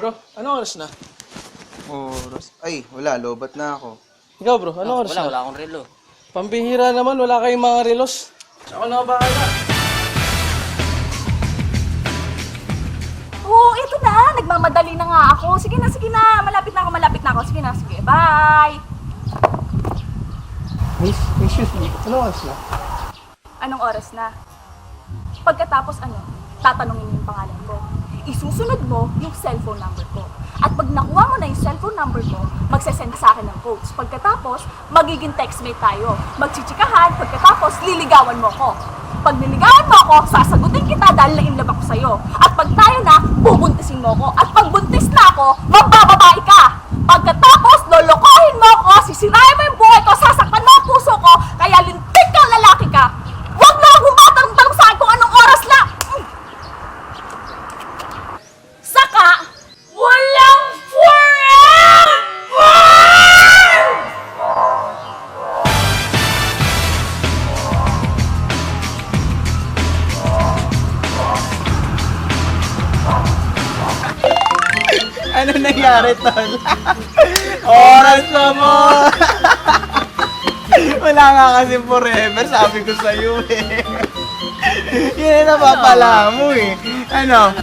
Bro, anong oras na? Oras. Ay, wala. Lobat na ako. Ikaw bro, anong oras Wala, na? wala akong relo. Pambihira naman, wala kayong mga relos. Ako na ba kaya? Oo, ito na. Nagmamadali na nga ako. Sige na, sige na. Malapit na ako, malapit na ako. Sige na, sige. Bye! Miss, excuse me, anong oras na? Anong oras na? Pagkatapos ano, tatanungin mo yung pangalan ko. Isusunod mo yung cellphone number ko. At pag nakuha mo na yung cellphone number ko, magsasend sa akin ng codes. Pagkatapos, magiging textmate tayo. Magchichikahan, pagkatapos, liligawan mo ko. Pag niligawan mo ako, sasagutin kita dahil na-inlove ako sa'yo. At pag tayo na, bubuntisin mo ko. At pag buntis na ako, mambababae ka. Pagkatapos, lolokohin mo ako, sisirain Ano nangyari, tol? Oras na mo! wala nga kasi forever, sabi ko sa'yo eh. Yun ang napapala mo eh. Ano?